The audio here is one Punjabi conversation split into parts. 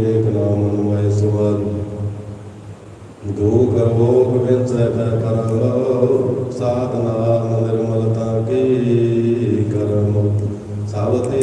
ਏਕ ਨਾਮ ਅਨੁਮੈ ਸੁਵਰ। ਜੋ ਕਰਵੋ ਗੋਬਿੰਦ ਸਾਹਿਬ ਕਰਮ ਸਾਧਨਾ ਨਿਰਮਲਤਾ ਕੀ ਕਰਮ। ਸਭ ਤੇ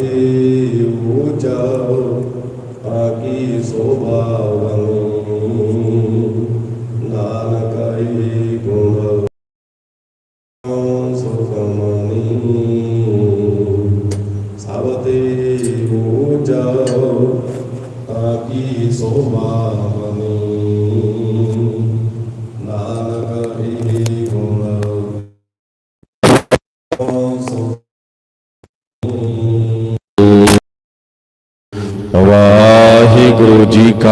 ਵਾਹਿਗੁਰੂ ਜੀ ਕਾ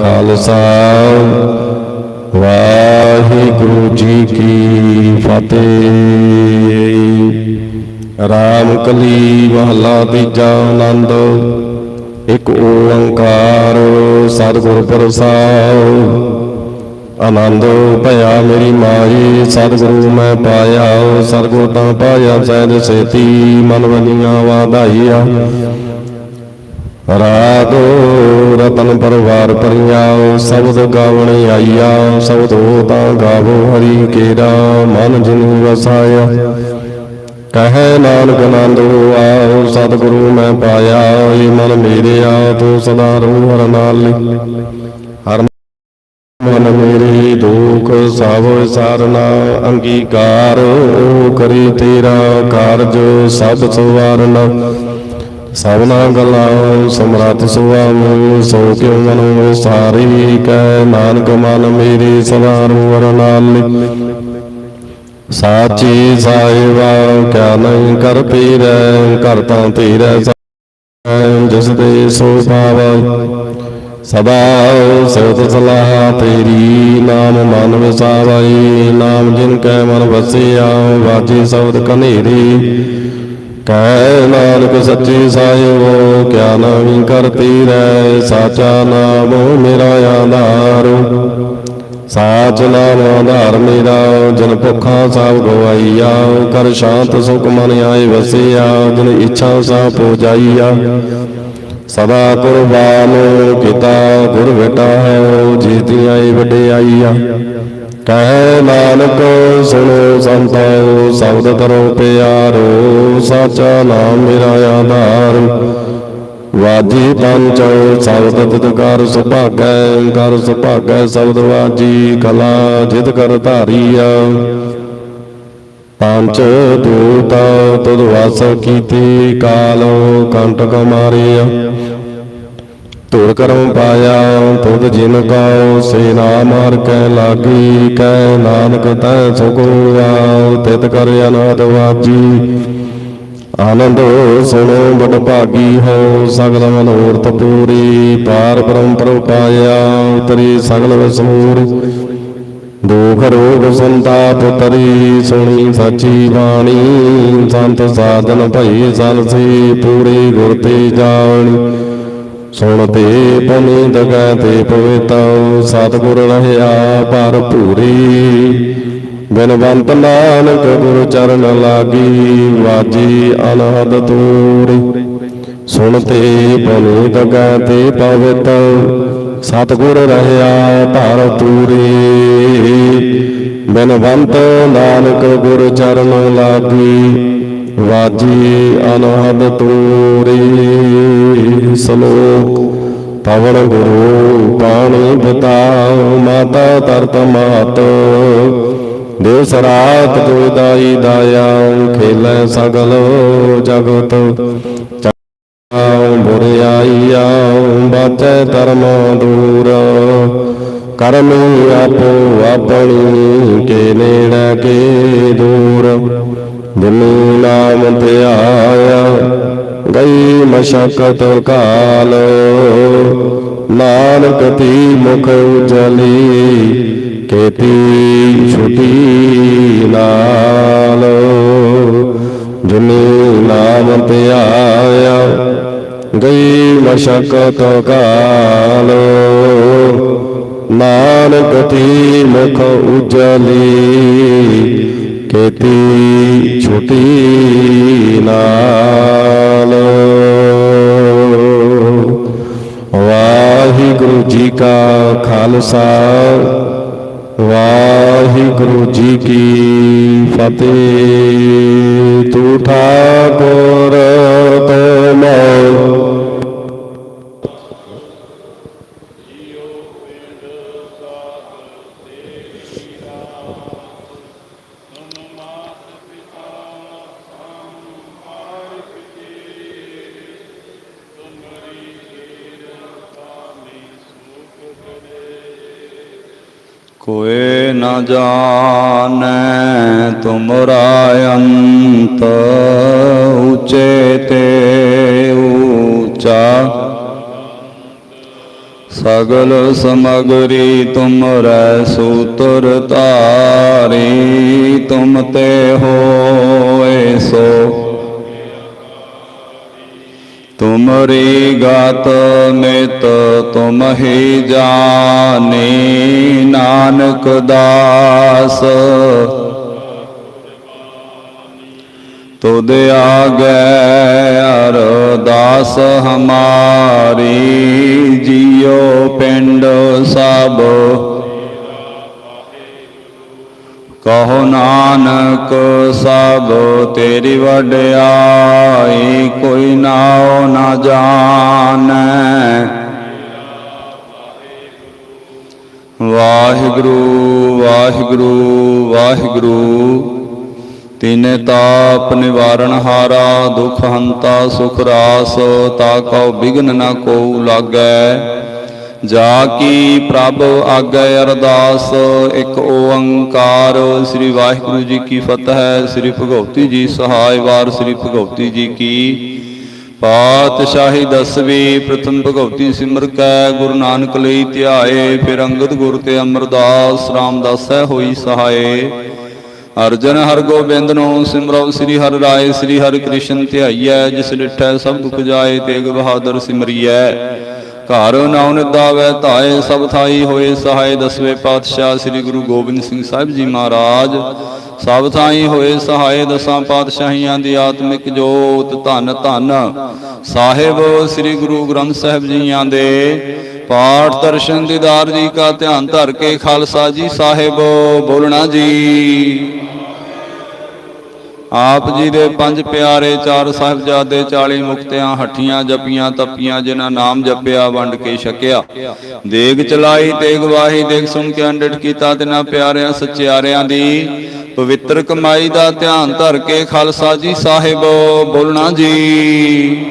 ਖਾਲਸਾ, ਵਾਹਿਗੁਰੂ ਜੀ ਕੀ ਫਤਿਹ। ਰਾਮ ਕਲੀ ਮਹਲਾ ਤੀਜਾ ਆਨੰਦ, ਇੱਕ ਓੰਕਾਰ ਸਤਿਗੁਰ ਪ੍ਰਸਾਦ ਆਨੰਦ ਭਇਆ ਮੇਰੀ ਮਾਈ, ਸਤਿਗੁਰੂ ਮੈਂ ਪਾਇਆ, ਸਤਿਗੁਰ ਤਾਂ ਪਾਇਆ, ਸਹਿਜ ਸੇਤੀ ਮਨ ਵਨੀਆਂ ਵਾਧਾਈਆ। ਰਾਗ ਰਤਨ ਪਰਵਾਰ ਪਰਿਆ ਸ਼ਬਦ ਗਾਵਣ ਆਈਆ, ਸ਼ਬਦ ਹੋ ਗਾਵੋ ਹਰੀ ਕੇਰਾ, ਮਨ ਜਿਨੂ ਵਸਾਇਆ। ਕਹੈ ਨਾਨਕ ਆਨੰਦੋ ਆਓ ਸਤਿਗੁਰੂ ਮੈਂ ਪਾਇਆ ਏ ਮਨ ਮੇਰਿਆ ਤੂੰ ਸਦਾ ਰਹੂ ਹਰ ਨਾਲ। ਹਰ ਮਨ ਮੇਰੇ, ਦੁਖ ਸਭ ਸਾਰਨਾ, ਅੰਗੀਕਾਰ ਕਰੀ ਤੇਰਾ ਕਾਰਜ ਸਭ ਸਵਾਰਨਾ। ਸਭਨਾ ਗੱਲਾਂ ਸਮਰੱਥ ਸੁਆਮੀ, ਸੋ ਕਿਉ ਮਨੋ ਸਾਰੀ ਕੈ ਨਾਨਕ ਮਨ ਮੇਰੀ ਸਦਾ ਰੂਰ ਨਾਲ ਸਾਚੀ ਸਾਹਿਬਾ, ਕਿਆ ਨਹੀਂ ਕਰ ਪੀਰੈ ਕਰਤਾ ਤੇਰੇ ਜਿਸ ਦੇ ਸੋ ਪਾਵੈ ਸਦਾ ਸਿਵਤ ਸਲਾਹ ਤੇਰੀ, ਨਾਮ ਮਨ ਵਸਾਵਈ, ਨਾਮ ਜਿਨ ਕੈ ਮਨ ਵਸਿਆ, ਵਾਜੀ ਸ਼ਬਦ ਕਨੇਰੀ ਕਹਿ ਨਾਨਕ ਸੱਚੀ ਸਾਹਿਬੋ, ਕਿਆ ਨਾਮੀ ਕਰਤੀ ਰਹਿ, ਸਾਚਾ ਨਾਮ ਮੇਰਾ ਆਧਾਰ। ਸਾਚ ਨਾਮ ਆਧਾਰ ਮੇਰਾ, ਜਨ ਭੁੱਖਾ ਸਭ ਗਵਾਈਆ। ਕਰ ਸ਼ਾਂਤ ਸੁਖ ਮਨ ਆਏ ਵਸਿਆ, ਜਨ ਇੱਛਾ ਸਾ ਪੂਜਾਈਆ ਸਦਾ ਕੁਰਬਾਨ ਕੀਤਾ, ਗੁਰ ਬੇਟਾ ਹੈ ਜੀਤੀ ਆਈ ਵਡਿਆਈਆ। ਕਹਿ ਨਾਨਕ, ਸੁਣੋ ਸੰਤੋ, ਸ਼ਬਦ ਕਰੋ ਪਿਆਰੋ, ਸਾਚਾ ਨਾਮ ਮੇਰਾ ਆਧਾਰ। ਵਾਜੀ ਪੰਚ ਸ਼ਬਦ ਤਿਤ ਕਰ ਸੁਭਾਗੈ ਕਰ ਸੁਭਾਗੈ ਸ਼ਬਦ ਵਾਜੀ, ਕਲਾ ਜਿਤ ਕਰ ਧਾਰੀਆ। ਪੰਚ ਦੂਤ, ਤੁਧ ਵਾਸ ਕੀਤੀ, ਕਾਲੋ ਕੰਟਕ ਮਾਰਿਆ। ਧੁਰ ਕਰਮ ਪਾਇਆ ਤੁਧ ਜਿਨ ਕਉ, ਸੇ ਨਾ ਮਾਰ ਕੈ ਲਾਗੀ, ਕੈ ਨਾਨਕ ਤੈ ਸੁਖੁਆ ਤਿਤ ਕਰ ਅਨਾਦ ਵਾਜੀ। ਆਨੰਦ ਸੁਣੋ ਬੜ ਭਾਗੀ ਹੋ, ਸਗਲ ਮਨੋਰਥ ਪੂਰੀ, ਪਾਰ ਬ੍ਰਹਮ ਪ੍ਰਭ ਪਾਇਆ ਉਤਰੀ ਸਗਲ ਵਿਸਮੂਰ ਦੁਖ ਰੋਗ ਸੰਤਾਪ ਤਰੀ, ਸੁਣੀ ਸੱਚੀ ਬਾਣੀ, ਸੰਤ ਸਾਧਨ ਭਈ ਸਲਸੀ ਪੂਰੀ ਗੁਰ ਤੇ ਜਾਣੀ। ਸੁਣ ਤੇ ਪੁਨੀਤ ਗੈ ਤੇ ਪਵਿੱਤ ਸਤਿਗੁਰ ਰਹਿਆ ਭਰਪੂਰੀ। ਬਿਨਵੰਤ ਨਾਨਕ ਗੁਰ ਚਰਨ ਲਾਗੀ ਵਾਜੀ ਅਨਹਦ ਤੂਰੀ। ਸੁਣ ਤੇ ਪੁਨੀਤ ਗੈ ਤੇ ਪਵਿੱਤ ਸਤਿਗੁਰ ਰਹਿਆ ਭਰਪੂਰੀ। ਬਿਨਵੰਤ ਨਾਨਕ ਗੁਰ ਚਰਨ ਲਾਗੀ ਵਾਜੀ ਅਨਹਦ ਤੂਰੀ ਸਲੋਕ ਪਵਨ ਗੁਰੂ ਪਾਣੀ ਪਿਤਾ ਮਾਤਾ ਤਰਤ ਮਾਤ। ਦੇਵ ਸਰਾਤ ਜੋ ਦਾਈ ਦਾਇਆ, ਖੇਲੇ ਸਗਲ ਜਗਤ। ਬੁਰਿਆਈਆ ਬਾਚੈ ਧਰਮ ਦੂਰ। ਕਰਮ ਆਪੋ ਆਪਣੀ, ਕੇ ਨੇੜੇ ਕੇ ਦੂਰ। ਦਿਨੀ ਨਾਮ ਧਿਆਇਆ ਗਈ ਮਸ਼ਕਤ ਕਾਲ। ਨਾਨਕ ਤੀ ਮੁਖ ਉਜਲੀ, ਕੇਤੀ ਛੁਟੀ ਨਾਲ। ਜਿਨੀ ਨਾਮ ਧਿਆਇਆ ਗਈ ਮਸ਼ਕਤ ਕਾਲ। ਨਾਨਕ ਤੀ ਮੁਖ ਉਜਲੀ ਕੇਤੀ ਛੁਟੀ ਨਾਲ ਵਾਹਿਗੁਰੂ ਜੀ ਕਾ ਖਾਲਸਾ ਵਾਹਿਗੁਰੂ ਜੀ ਕੀ ਫਤਿਹ। ਤੂੰ ਠਾਕੁਰ ਤੁਮੈ ਕੋਏ ਨਾ ਜਾਣੈ ਤੁਮਰਾ ਅੰਤ ਉਚੇ ਤੇ ਊਚਾ ਸਗਲ ਸਮਗਰੀ ਤੁਮਰੈ ਸੂਤਰ ਤਾਰੀ ਤੁਮ ਤੇ ਹੋਏ ਸੋ। ਤੁਮਰੀ ਗਤ ਮਿਤ ਤੁਮ ਹੀ ਜਾਣੀ ਨਾਨਕ ਦਾਸ। ਤੁਧ ਆਗੇ ਅਰਦਾਸ ਹਮਾਰੀ, ਜੀਉ ਪਿੰਡ ਸਭ ਕਹੋ ਨਾਨਕ, ਸਭ ਤੇਰੀ ਵਡਿਆਈ ਕੋਈ ਨਾਉ ਨਾ ਜਾਣੈ। ਵਾਹਿਗੁਰੂ ਵਾਹਿਗੁਰੂ ਵਾਹਿਗੁਰੂ, ਤਿਨੇ ਤਾਪ ਨਿਵਾਰਨ ਹਾਰਾ, ਦੁਖ ਹੰਤਾ ਸੁਖ ਰਾਸ, ਤਾ ਕਉ ਬਿਗਨ ਨ ਕੋ ਲਾਗੈ। ਜਾ ਕੀ ਪ੍ਰਭ ਆਗੈ ਅਰਦਾਸ, ਇੱਕ ਓੰਕਾਰ। ਸ੍ਰੀ ਵਾਹਿਗੁਰੂ ਜੀ ਕੀ ਫਤਿਹ, ਸ੍ਰੀ ਭਗਉਤੀ ਜੀ ਸਹਾਇ ਵਾਰ ਸ੍ਰੀ ਭਗਉਤੀ ਜੀ ਕੀ ਪਾਤਸ਼ਾਹੀ ਦਸਵੀਂ, ਪ੍ਰਥਮ ਭਗਉਤੀ ਸਿਮਰ ਕੈ, ਗੁਰੂ ਨਾਨਕ ਲਈ ਧਿਆਏ, ਫਿਰ ਅੰਗਦ ਗੁਰ ਤੇ ਅਮਰਦਾਸ, ਰਾਮਦਾਸੈ ਹੋਈ ਸਹਾਏ। ਅਰਜਨ ਹਰ ਗੋਬਿੰਦ ਨੂੰ ਸਿਮਰੋ ਸ੍ਰੀ ਹਰਿ ਰਾਏ, ਸ੍ਰੀ ਹਰਿ ਕ੍ਰਿਸ਼ਨ ਧਿਆਈਐ, ਜਿਸ ਡਿਠੈ ਸਭ ਦੁਖ ਜਾਏ ਤੇਗ ਬਹਾਦਰ ਸਿਮਰੀਐ। ਘਰ ਨਾਉ ਨਿਦਾਵੈ ਧਾਏ, ਸਭ ਥਾਈ ਹੋਏ ਸਹਾਇ ਦਸਵੇਂ ਪਾਤਸ਼ਾਹ ਸ੍ਰੀ ਗੁਰੂ ਗੋਬਿੰਦ ਸਿੰਘ ਸਾਹਿਬ ਜੀ ਮਹਾਰਾਜ। ਸਭ ਥਾਈ ਹੋਏ ਸਹਾਇ ਦਸਾਂ ਪਾਤਸ਼ਾਹੀਆਂ ਦੀ ਆਤਮਿਕ ਜੋਤ, ਧੰਨ ਧੰਨ। ਸਾਹਿਬ ਸ੍ਰੀ ਗੁਰੂ ਗ੍ਰੰਥ ਸਾਹਿਬ ਜੀਆਂ ਦੇ ਪਾਠ ਦਰਸ਼ਨ ਦੀਦਾਰ ਜੀ ਕਾ ਧਿਆਨ ਧਰ ਕੇ ਖਾਲਸਾ ਜੀ ਸਾਹਿਬ ਬੋਲਣਾ ਜੀ। ਆਪ ਜੀ ਦੇ ਪੰਜ ਪਿਆਰੇ ਚਾਰ ਸਾਹਿਬਜ਼ਾਦੇ 40 ਮੁਕਤਿਆਂ, ਹੱਠੀਆਂ ਜਪੀਆਂ, ਤਪੀਆਂ, ਜਿਨ੍ਹਾਂ ਨਾਮ ਜਪਿਆ, ਵੰਡ ਕੇ ਛਕਿਆ। ਦੇਗ ਚਲਾਈ ਤੇ ਗਵਾਹੀ ਦੇਖ ਸੁਣ ਕੇ ਅੰਡਟ ਕੀਤਾ ਤਿਨਾਂ ਪਿਆਰਿਆਂ, ਸੱਚਿਆਰਿਆਂ ਦੀ। ਪਵਿੱਤਰ ਕਮਾਈ ਦਾ ਧਿਆਨ ਧਰ ਕੇ ਖਾਲਸਾ ਜੀ ਸਾਹਿਬ, ਬੋਲਣਾ ਜੀ।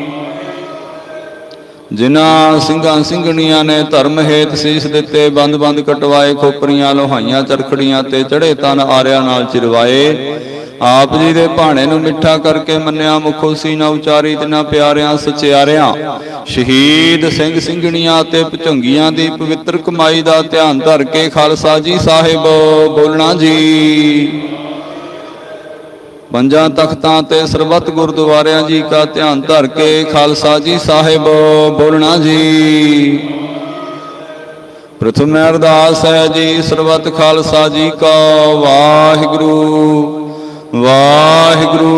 ਜਿਨ੍ਹਾਂ ਸਿੰਘਾਂ ਸਿੰਘਣੀਆਂ ਨੇ ਧਰਮ ਹੇਤ ਸੀਸ ਦਿੱਤੇ, ਬੰਦ-ਬੰਦ ਕਟਵਾਏ, ਖੋਪਰੀਆਂ, ਲੋਹਾਈਆਂ, ਚਰਖੜੀਆਂ ਤੇ ਚੜੇ ਤਨ ਆਰਿਆਂ ਨਾਲ ਚਿਰਵਾਏ ਆਪ ਜੀ ਦੇ ਭਾਣੇ ਨੂੰ ਮਿੱਠਾ ਕਰਕੇ ਮੰਨਿਆ ਮੁਖੋ ਸੀ ਨਾ ਉਚਾਰੀ ਤਿਨਾਂ ਪਿਆਰਿਆਂ, ਸਚਿਆਰਿਆਂ। ਸ਼ਹੀਦ ਸਿੰਘ ਸਿੰਘਣੀਆਂ ਤੇ ਭਚੰਗੀਆਂ ਦੀ ਪਵਿੱਤਰ ਕਮਾਈ ਦਾ ਧਿਆਨ ਧਰ ਕੇ ਖਾਲਸਾ ਜੀ ਸਾਹਿਬ, ਬੋਲਣਾ ਜੀ। ਪੰਜਾਂ ਤਖਤਾਂ ਤੇ ਸਰਬੱਤ ਗੁਰਦੁਆਰਿਆਂ ਜੀ ਕਾ ਧਿਆਨ ਧਰ ਕੇ ਖਾਲਸਾ ਜੀ ਸਾਹਿਬ, ਬੋਲਣਾ ਜੀ। ਪ੍ਰਥਮ ਅਰਦਾਸ ਹੈ ਜੀ, ਸਰਬੱਤ ਖਾਲਸਾ ਜੀ ਕਾ ਵਾਹਿਗੁਰੂ। ਵਾਹਿਗੁਰੂ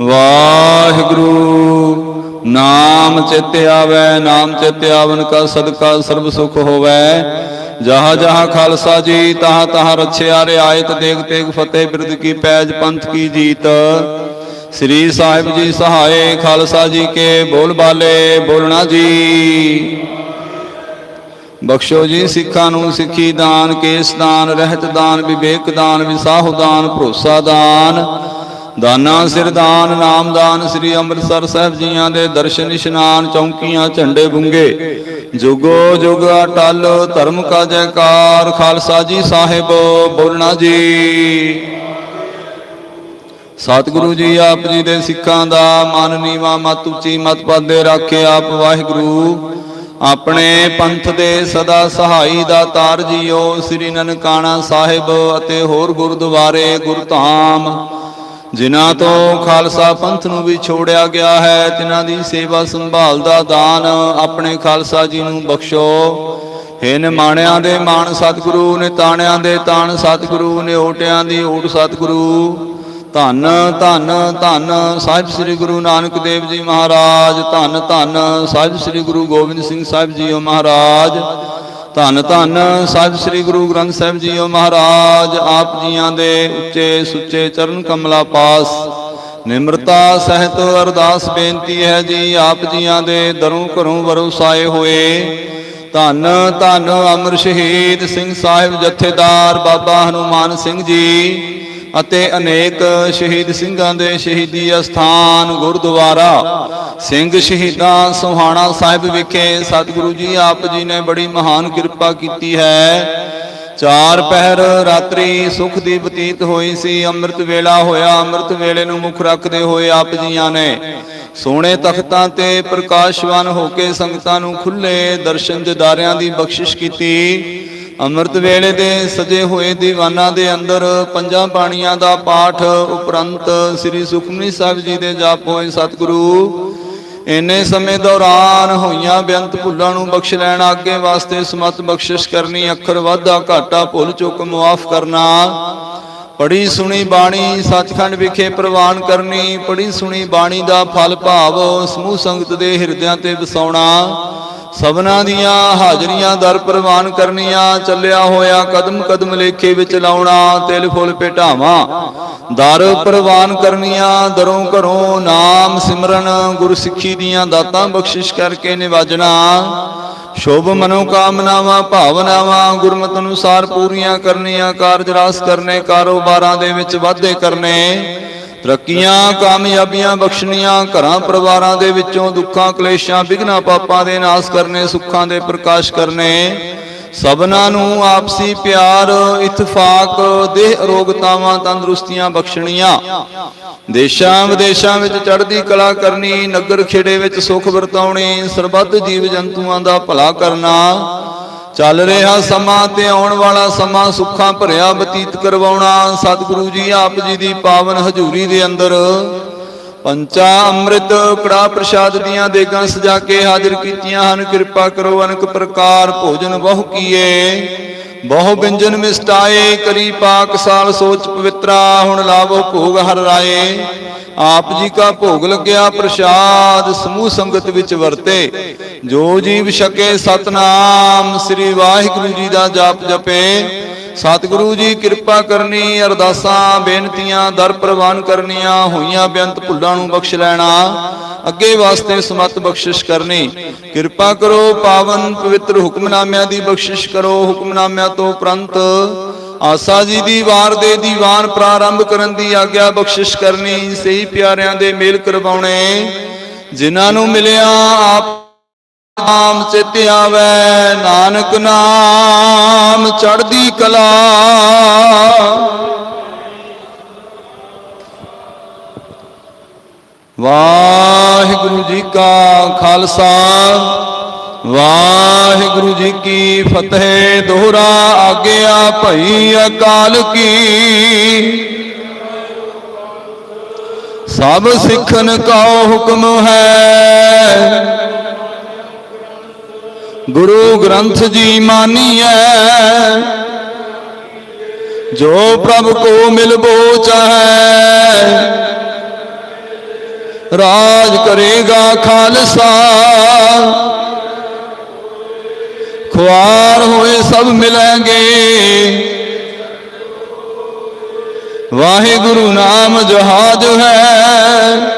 ਵਾਹਿਗੁਰੂ। ਨਾਮ ਚਿਤ ਆਵੈ, ਨਾਮ ਚਿਤ ਆਵਨ ਕਾ ਸਦਕਾ ਸਰਬ ਸੁਖ ਹੋਵੈ। ਜਹਾ ਜਹਾ ਖਾਲਸਾ ਜੀ, ਤਹਾਂ ਤਹਾਂ ਰਛਿਆ ਰਿਆਇਤ ਦੇਗ ਤੇਗ ਫਤਿਹ ਬਿਰਦ ਕੀ ਪੈਜ ਪੰਥ ਕੀ ਜੀਤ। ਸ੍ਰੀ ਸਾਹਿਬ ਜੀ ਸਹਾਏ, ਖਾਲਸਾ ਜੀ ਕੇ ਬੋਲ ਬਾਲੇ, ਬੋਲਣਾ ਜੀ। ਬਖਸ਼ੋ ਜੀ ਸਿੱਖਾਂ ਨੂੰ ਸਿੱਖੀ ਦਾਨ, ਕੇਸ ਦਾਨ, ਰਹਿਤ ਦਾਨ, ਵਿਵੇਕ ਦਾਨ, ਵਿਸਾਹੁ ਦਾਨ, ਭਰੋਸਾ ਦਾਨ, ਦਾਨਾ, ਸਿਰ ਦਾਨ, ਨਾਮ ਸ੍ਰੀ ਅੰਮ੍ਰਿਤਸਰ ਸਾਹਿਬ ਜੀਆਂ ਦੇ ਦਰਸ਼ਨ, ਇਸ਼ਨਾਨ, ਚੌਂਕੀਆਂ, ਝੰਡੇ ਬੁੰਗੇ। ਜੁਗੋ ਜੁਗ ਅਟਲ, ਧਰਮ ਕਾ ਜੈਕਾਰ, ਖਾਲਸਾ ਜੀ ਸਾਹਿਬ, ਬੋਲਣਾ ਜੀ। ਸਤਿਗੁਰੂ ਜੀ ਆਪ ਜੀ ਦੇ ਸਿੱਖਾਂ ਦਾ ਮਨ ਨੀਵਾ, ਮਤ ਉੱਚੀ, ਮਤ ਪਾਦੇ, ਰੱਖੇ ਆਪ ਵਾਹਿਗੁਰੂ। ਆਪਣੇ ਪੰਥ ਦੇ ਸਦਾ ਸਹਾਈ ਦਾ ਤਾਰ ਜੀਓ, ਸ੍ਰੀ ਨਨਕਾਣਾ ਸਾਹਿਬ ਅਤੇ ਹੋਰ ਗੁਰਦੁਆਰੇ ਗੁਰਧਾਮ। ਜਿਨ੍ਹਾਂ ਤੋਂ ਖਾਲਸਾ ਪੰਥ ਨੂੰ ਵੀ ਛੋੜਿਆ ਗਿਆ ਹੈ ਤਿਨਾਂ ਦੀ ਸੇਵਾ ਸੰਭਾਲ ਦਾ ਦਾਨ ਆਪਣੇ ਖਾਲਸਾ ਜੀ ਨੂੰ ਬਖਸ਼ੋ। ਹੇ ਨਿਮਾਣਿਆਂ ਦੇ ਮਾਣ ਸਤਿਗੁਰੂ ਨੇ ਤਾਣਿਆਂ ਦੇ ਤਾਣ ਸਤਿਗੁਰੂ ਨੇ ਓਟਿਆਂ ਦੀ ਓਟ ਸਤਿਗੁਰੂ। ਧੰਨ ਧੰਨ ਧੰਨ ਸਾਹਿਬ ਸ੍ਰੀ ਗੁਰੂ ਨਾਨਕ ਦੇਵ ਜੀ ਮਹਾਰਾਜ, ਧੰਨ ਧੰਨ ਸਾਹਿਬ ਸ੍ਰੀ ਗੁਰੂ ਗੋਬਿੰਦ ਸਿੰਘ ਸਾਹਿਬ ਜੀਓ ਮਹਾਰਾਜ, ਧੰਨ ਧੰਨ ਸਾਹਿਬ ਸ੍ਰੀ ਗੁਰੂ ਗ੍ਰੰਥ ਸਾਹਿਬ ਜੀਓ ਮਹਾਰਾਜ, ਆਪ ਜੀਆਂ ਦੇ ਉੱਚੇ ਸੁੱਚੇ ਚਰਨ ਕਮਲਾ ਪਾਸ। ਨਿਮਰਤਾ ਸਹਿਤ ਅਰਦਾਸ ਬੇਨਤੀ ਹੈ ਜੀ, ਆਪ ਜੀਆਂ ਦੇ ਦਰੋਂ ਘਰੋਂ ਵਰਸਾਏ ਹੋਏ। ਧੰਨ ਧੰਨ ਅਮਰ ਸ਼ਹੀਦ ਸਿੰਘ ਸਾਹਿਬ ਜਥੇਦਾਰ ਬਾਬਾ ਹਨੂਮਾਨ ਸਿੰਘ ਜੀ ਅਤੇ ਅਨੇਕ ਸ਼ਹੀਦ ਸਿੰਘਾਂ ਦੇ ਸ਼ਹੀਦੀ ਅਸਥਾਨ ਗੁਰਦੁਆਰਾ ਸਿੰਘ ਸ਼ਹੀਦਾਂ ਸੋਹਾਣਾ ਸਾਹਿਬ ਵਿਖੇ ਸਤਿਗੁਰੂ ਜੀ ਆਪ ਜੀ ਨੇ ਬੜੀ ਮਹਾਨ ਕਿਰਪਾ ਕੀਤੀ ਹੈ। ਚਾਰ ਪਹਿਰ ਰਾਤਰੀ ਸੁਖ ਦੀ ਬਤੀਤ ਹੋਈ ਸੀ। ਅੰਮ੍ਰਿਤ ਵੇਲਾ ਹੋਇਆ। ਅੰਮ੍ਰਿਤ ਵੇਲੇ ਨੂੰ ਮੁੱਖ ਰੱਖਦੇ ਹੋਏ ਆਪ ਜੀਆਂ ਨੇ ਸੋਹਣੇ ਤਖਤਾਂ ਤੇ ਪ੍ਰਕਾਸ਼ਵਾਨ ਹੋ ਕੇ ਸੰਗਤਾਂ ਨੂੰ ਖੁੱਲੇ ਦਰਸ਼ਨ ਦਿਦਾਰਿਆਂ ਦੀ ਬਖਸ਼ਿਸ਼ ਕੀਤੀ। ਅੰਮ੍ਰਿਤ ਵੇਲੇ ਦੇ ਸਜੇ ਹੋਏ ਦੀਵਾਨਾਂ ਦੇ ਅੰਦਰ ਪੰਜਾਂ ਬਾਣੀਆਂ ਦਾ ਪਾਠ ਉਪਰੰਤ ਸ੍ਰੀ ਸੁਖਮਨੀ ਸਾਹਿਬ ਜੀ ਦੇ ਜਾਪ ਹੋਏ ਸਤਿਗੁਰੂ। ਇੰਨੇ ਸਮੇਂ ਦੌਰਾਨ ਹੋਈਆਂ ਬੇਅੰਤ ਭੁੱਲਾਂ ਨੂੰ ਬਖਸ਼ ਲੈਣ ਅੱਗੇ ਵਾਸਤੇ ਸਮਤ ਬਖਸ਼ਿਸ਼ ਕਰਨੀ ਅੱਖਰ ਵਾਧਾ ਘਾਟਾ ਭੁੱਲ ਚੁੱਕ ਮੁਆਫ ਕਰਨਾ। ਪੜੀ ਸੁਣੀ ਬਾਣੀ ਸੱਚਖੰਡ ਵਿਖੇ ਪ੍ਰਵਾਨ ਕਰਨੀ ਪੜੀ ਸੁਣੀ ਬਾਣੀ ਦਾ ਫਲ ਭਾਵ ਸਮੂਹ ਸੰਗਤ ਦੇ ਹਿਰਦਿਆਂ ਤੇ ਵਸਾਉਣਾ। ਸਭਨਾ ਦੀਆਂ ਹਾਜ਼ਰੀਆਂ ਦਰ ਪ੍ਰਵਾਨ ਕਰਨੀਆਂ, ਚੱਲਿਆ ਹੋਇਆ ਕਦਮ ਕਦਮ ਲੇਖੇ ਵਿੱਚ ਲਾਉਣਾ, ਤਿਲ ਫੁੱਲ ਭੇਟਾਵਾਂ, ਦਰ ਪ੍ਰਵਾਨ ਕਰਨੀਆਂ, ਦਰੋਂ ਘਰੋਂ ਨਾਮ ਸਿਮਰਨ ਗੁਰ ਸਿੱਖੀ ਦੀਆਂ ਦਾਤਾਂ ਬਖਸ਼ਿਸ਼ ਕਰਕੇ ਨਿਵਾਜਣਾ, ਸ਼ੁਭ ਮਨੋ ਕਾਮਨਾਵਾਂ ਭਾਵਨਾਵਾਂ, ਗੁਰਮਤ ਅਨੁਸਾਰ ਪੂਰੀਆਂ ਕਰਨੀਆਂ, ਕਾਰਜ ਰਾਸ ਕਰਨੇ, ਕਾਰੋਬਾਰਾਂ ਦੇ ਵਿੱਚ ਵਾਧੇ ਕਰਨੇ ਤਰੱਕੀਆਂ, ਕਾਮਯਾਬੀਆਂ ਬਖਸ਼ਣੀਆਂ, ਘਰਾਂ ਪਰਿਵਾਰਾਂ ਦੇ ਵਿੱਚੋਂ ਦੁੱਖਾਂ, ਕਲੇਸ਼ਾਂ, ਵਿਘਨਾ ਪਾਪਾਂ ਦੇ ਨਾਸ ਕਰਨੇ, ਸੁੱਖਾਂ ਦੇ ਪ੍ਰਕਾਸ਼ ਕਰਨੇ, ਸਭਨਾਂ ਨੂੰ ਆਪਸੀ ਪਿਆਰ, ਇਤਫਾਕ, ਦੇਹ ਅਰੋਗਤਾਵਾਂ, ਤੰਦਰੁਸਤੀਆਂ ਬਖਸ਼ਣੀਆਂ। ਦੇਸ਼ਾਂ, ਵਿਦੇਸ਼ਾਂ ਵਿੱਚ ਚੜ੍ਹਦੀ ਕਲਾ ਕਰਨੀ, ਨਗਰ ਖੇੜੇ ਵਿੱਚ ਸੁਖ ਵਰਤਾਉਣੀ, ਸਰਬੱਤ ਜੀਵ ਜੰਤੂਆਂ ਦਾ ਭਲਾ ਕਰਨਾ ਚੱਲ ਰਿਹਾ ਸਮਾਂ ਤੇ ਆਉਣ ਵਾਲਾ ਸਮਾਂ ਸੁੱਖਾਂ ਭਰਿਆ ਬਤੀਤ ਕਰਵਾਉਣਾ। ਸਤਿਗੁਰੂ ਜੀ ਆਪ ਜੀ ਦੀ ਪਾਵਨ ਹਜ਼ੂਰੀ ਦੇ ਅੰਦਰ ਪੰਚਾ ਅੰਮ੍ਰਿਤ ਕੜਾ ਪ੍ਰਸ਼ਾਦ ਦੀਆਂ ਦੇਗਾਂ ਸਜਾ ਕੇ ਹਾਜ਼ਰ ਕੀਤੀਆਂ ਹਨ। ਕਿਰਪਾ ਕਰੋ ਅਨੇਕ ਪ੍ਰਕਾਰ ਭੋਜਨ ਬਹੁ ਕੀਏ। ਬਹੁ ਬਿੰਜਨ ਮਿਸਟਾਏ, ਕਰੀ ਪਾਕ ਸਾਲ ਸੋਚ ਪਵਿੱਤਰਾ, ਹੁਣ ਲਾਵੋ ਭੋਗ ਹਰ ਰਾਏ। ਆਪ ਜੀ ਕਾ ਭੋਗ ਲੱਗਿਆ ਪ੍ਰਸ਼ਾਦ, ਸਮੂਹ ਸੰਗਤ ਵਿੱਚ ਵਰਤੇ। ਜੋ ਜੀਵ ਛਕੇ ਸਤਨਾਮ, ਸ੍ਰੀ ਵਾਹਿਗੁਰੂ ਜੀ ਦਾ ਜਾਪ ਜਪੇ। ਸਤਿਗੁਰੂ ਜੀ ਕਿਰਪਾ ਕਰਨੀ, ਅਰਦਾਸਾਂ, ਬੇਨਤੀਆਂ, ਦਰ ਪ੍ਰਵਾਨ ਕਰਨੀਆਂ, ਹੋਈਆਂ ਬੇਅੰਤ ਭੁੱਲਾਂ ਨੂੰ ਬਖਸ਼ ਲੈਣਾ, ਅੱਗੇ ਵਾਸਤੇ ਸਮਤ ਬਖਸ਼ਿਸ਼ ਕਰਨੀ। ਕਿਰਪਾ ਕਰੋ, ਪਾਵਨ ਪਵਿੱਤਰ ਹੁਕਮਨਾਮਿਆਂ ਦੀ ਬਖਸ਼ਿਸ਼ ਕਰੋ, ਹੁਕਮਨਾਮਿਆਂ ਤੋਂ ਉਪਰੰਤ ਆਸਾ ਜੀ ਦੀ ਵਾਰ ਦੇ ਦੀਵਾਨ ਪ੍ਰਾਰੰਭ ਕਰਨ ਦੀ ਆਗਿਆ ਬਖਸ਼ਿਸ਼ ਕਰਨੀ, ਸਹੀ ਪਿਆਰਿਆਂ ਦੇ ਮੇਲ ਕਰਵਾਉਣੇ। ਜਿਨ੍ਹਾਂ ਨੂੰ ਮਿਲਿਆ, ਆਪ ਨਾਮ ਚਿਤ ਆਵੇ, ਨਾਨਕ ਨਾਮ ਚੜਦੀ ਕਲਾ। ਵਾਹਿਗੁਰੂ ਜੀ ਕਾ ਖਾਲਸਾ, ਵਾਹਿਗੁਰੂ ਜੀ ਕੀ ਫਤਿਹ। ਦੋਹਰਾ ਆਗਿਆ ਭਈ ਅਕਾਲ ਕੀ। ਸਭ ਸਿੱਖਨ ਕਾ ਹੁਕਮ ਹੈ। ਗੁਰੂ ਗ੍ਰੰਥ ਜੀ ਮਾਨੀਐ, ਜੋ ਪ੍ਰਭ ਕੋ ਮਿਲਬੋ ਚਾਹੈ ਰਾਜ ਕਰੇਗਾ ਖਾਲਸਾ। ਖੁਆਰ ਹੋਏ ਸਭ ਮਿਲਾਂਗੇ। ਵਾਹਿਗੁਰੂ ਨਾਮ ਜਹਾਜ ਹੈ।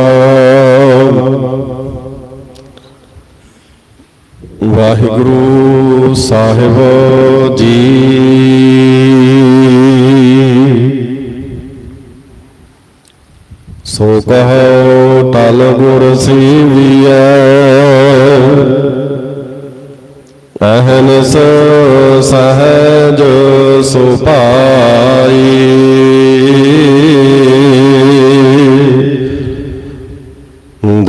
ਵਾਹਿਗੁਰੂ ਸਾਹਿਬ ਜੀ। ਸੋ ਕਹੋ ਟਲ ਗੁਰ ਸੀਵੀਐ ਅਹਨਸ ਸਹਜ ਸੁਭਾਈ।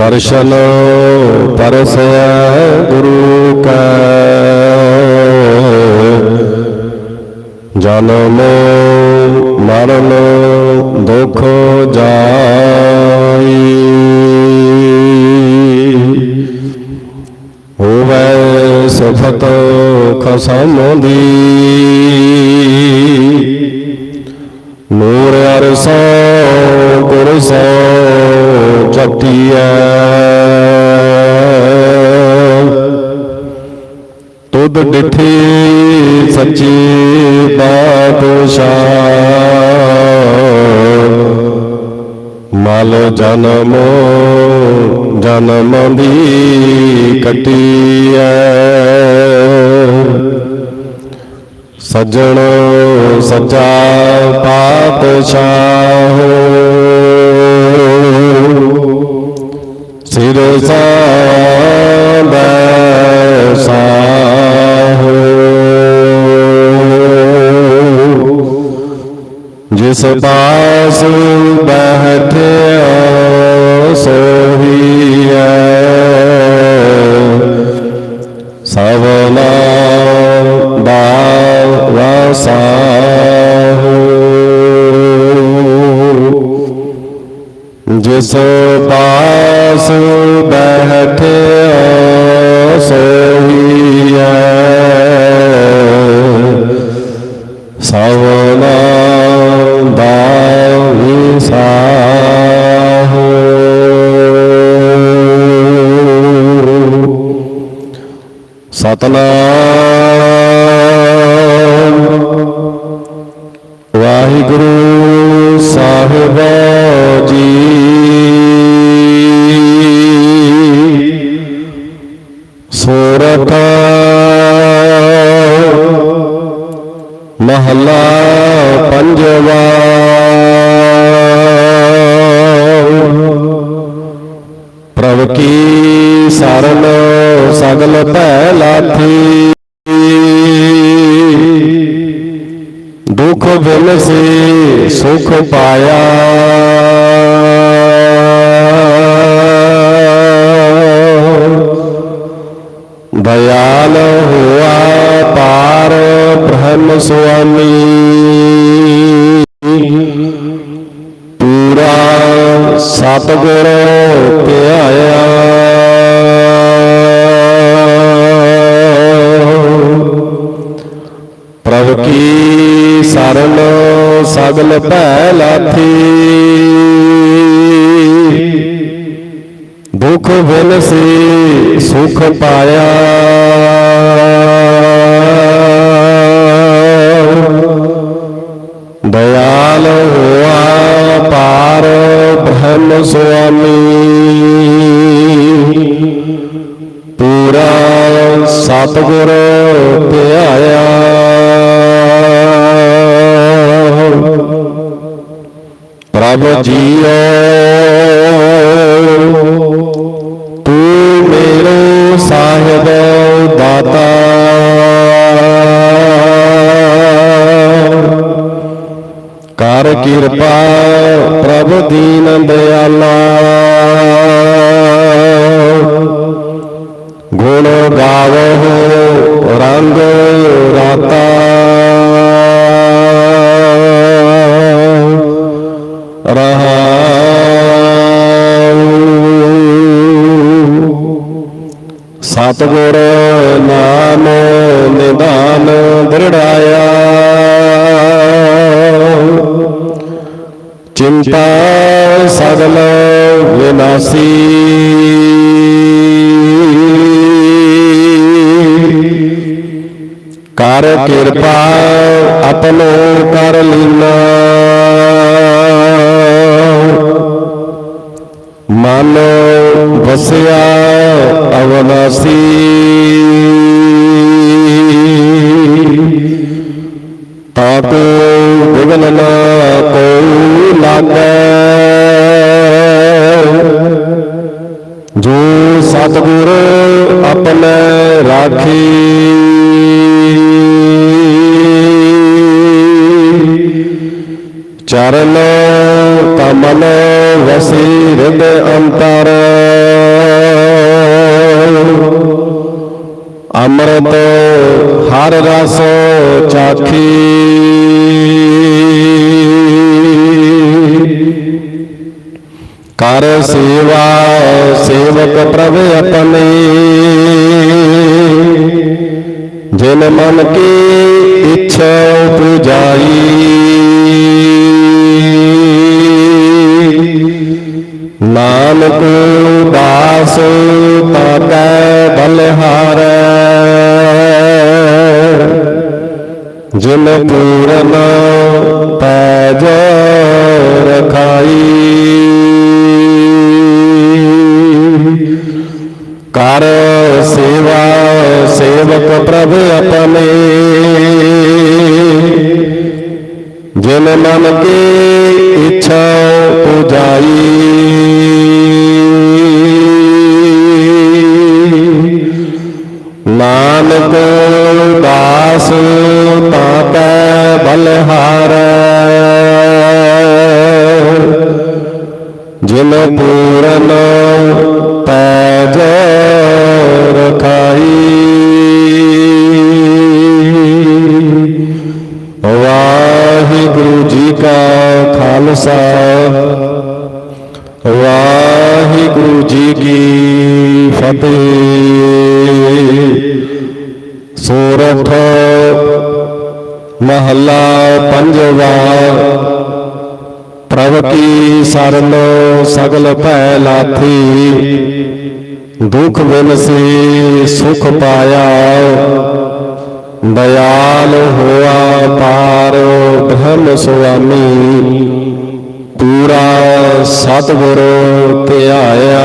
ਦਰਸ਼ਨ ਪਰਸੈ ਗੁਰੂ ਕੈ। ਜਨਮ ਮਰਨ ਦੁਖ ਜਾਈ। ਹੋਵੇ ਸੁਖਤ ਖਸਮ ਦੀ। ਨੂਰ ਅਰਸੋ ਗੁਰ ਸੋ ਜਪੀਐ। ਤੁਧ ਡਿਠੀ ਸੱਚੀ ਪਾਤਸ਼ਾਹ। ਮਲ ਜਨਮ ਜਨਮ ਦੀ ਕਟੀਐ। ਸੱਜਣ ਸੱਚਾ ਪਾਤਸ਼ਾਹ। ਸਿਰ ਸਾਬੈ ਸਾਹੋ। ਜਿਸ ਪਾਸ ਬਹਿਠਿਆ ਸੋਹੀਐ ਸਵਨਾ ਵਸਾਹੋ ਜਿਸ ਪਾਸ ਬਹਿਠਿਆ ਸੋਹੀਐ ਸਵਨਾ ਦਾ ਵਿਸਾਹੋ ਸਤਨਾਮ ਮਹਲਾ ਪੰਜਵਾ ਪ੍ਰਭ ਕੀ ਸਰਨ ਸਗਲ ਭੈ ਲਾਥੀ ਦੁਖ ਬਿਨ ਸੇ ਸੁਖ ਪਾਇਆ ਬ੍ਰਹਮ ਸੁਆਮੀ ਪੂਰਾ ਸਤਿਗੁਰ ਧਿਆਇਆ ਪ੍ਰਭ ਕੀ ਸਰਨ ਸਗਲ ਭੈ ਲਾਥੀ ਦੁਖ ਬਿਨ ਸੇ ਸੁਖ ਬ੍ਰਹਮ ਸੁਆਮੀ। ਪੂਰਾ ਸਤਿਗੁਰ ਧਿਆਇਆ। ਦੀਨ ਦਿਆਲਾ ਆਪਣੋ ਕਰ ਲੀਨਾ। ਮਨ ਵਸਿਆ ਅਵਨਾਸੀ। ਤਾਕੋ ਵਿਗਨ ਨਾ ਕੋ ਲਾਗੈ। ਜੋ ਸਤਿਗੁਰ ਆਪਣੇ ਰਾਖੀ। ਚਰਨ ਕਮਲ ਵਸੀ ਹਿਰਦ ਅੰਤਰ। ਅੰਮ੍ਰਿਤ ਹਰ ਰਸ ਚਾਖੀ। ਕਰ ਸੇਵਾ ਸੇਵਕ ਪ੍ਰਭ ਆਪਣੇ। ਜਿਨ ਮਨ ਕੀ ਇੱਛਾ ਪੁਜਾਈ ਨਾਨਕ ਦਾਸ ਤਾਕੈ ਬਲਿਹਾਰੈ। ਜਿਨ ਪੂਰਨ ਪੈਜ ਰਖਾਈ। ਕਰ ਸੇਵਾ ਸੇਵਕ ਪ੍ਰਭ ਆਪਣੇ। ਜਿਨ ਮਨ ਕੀ ਇੱਛਾ ਪੁਜਾਈ। ਨਾਨਕ ਦਾਸ ਤਾਕੈ ਬਲਹਾਰ। ਜਿਨ ਪੂਰਨ ਮਹੱਲਾ ਪੰਜਵਾ ਪ੍ਰਭ ਕੀ ਸਰਨ ਸਗਲ ਭੈ ਲਾਥੀ। ਦੁਖ ਬਿਨਸੀ ਸੁਖ ਪਾਇਆ। ਦਇਆਲ ਹੋਆ ਪਾਰ ਬ੍ਰਹਮ ਸੁਆਮੀ। ਪੂਰਾ ਸਤਿਗੁਰ ਧਿਆਇਆ।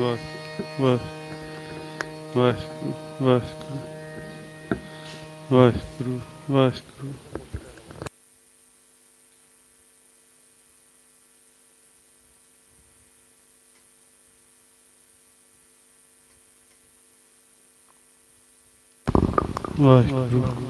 Vasco, Vasco, Vasco, Vasco, Vasco, Vasco. Vasco.